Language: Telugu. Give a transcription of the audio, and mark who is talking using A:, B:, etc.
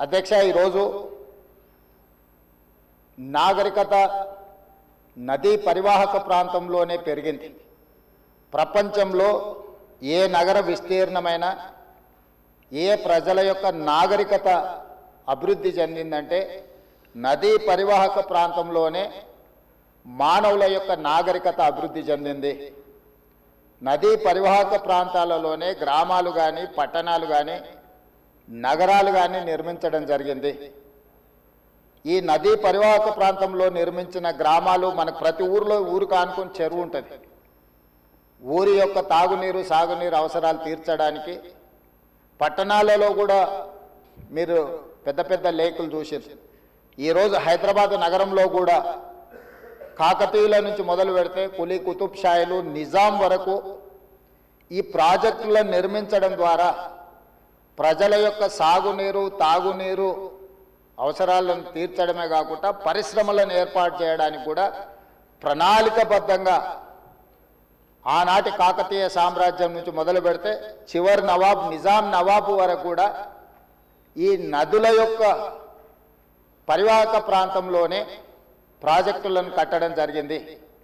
A: అధ్యక్ష ఈరోజు నాగరికత నదీ పరివాహక ప్రాంతంలోనే పెరిగింది. ప్రపంచంలో ఏ నగర విస్తీర్ణమైన ఏ ప్రజల యొక్క నాగరికత అభివృద్ధి చెందిందంటే నదీ పరివాహక ప్రాంతంలోనే మానవుల యొక్క నాగరికత అభివృద్ధి చెందింది. నదీ పరివాహక ప్రాంతాలలోనే గ్రామాలు కానీ పట్టణాలు కానీ నగరాలు కానీ నిర్మించడం జరిగింది. ఈ నదీ పరివాహక ప్రాంతంలో నిర్మించిన గ్రామాలు మనకు ప్రతి ఊరిలో ఊరు కానుకొని చెరువు ఉంటుంది. ఊరి యొక్క తాగునీరు సాగునీరు అవసరాలు తీర్చడానికి పట్టణాలలో కూడా మీరు పెద్ద పెద్ద లేకులు చూసారు ఈరోజు హైదరాబాద్ నగరంలో కూడా కాకతీయుల నుంచి మొదలు పెడితే కులీ కుతుబ్ షాయిలు నిజాం వరకు ఈ ప్రాజెక్టులను నిర్మించడం ద్వారా ప్రజల యొక్క సాగునీరు తాగునీరు అవసరాలను తీర్చడమే కాకుండా పరిశ్రమలను ఏర్పాటు చేయడానికి కూడా ప్రణాళికబద్ధంగా ఆనాటి కాకతీయ సామ్రాజ్యం నుంచి మొదలు పెడితే చివరి నవాబ్ నిజాం నవాబు వరకు కూడా ఈ నదుల యొక్క పరివాహక ప్రాంతంలోనే ప్రాజెక్టులను కట్టడం జరిగింది.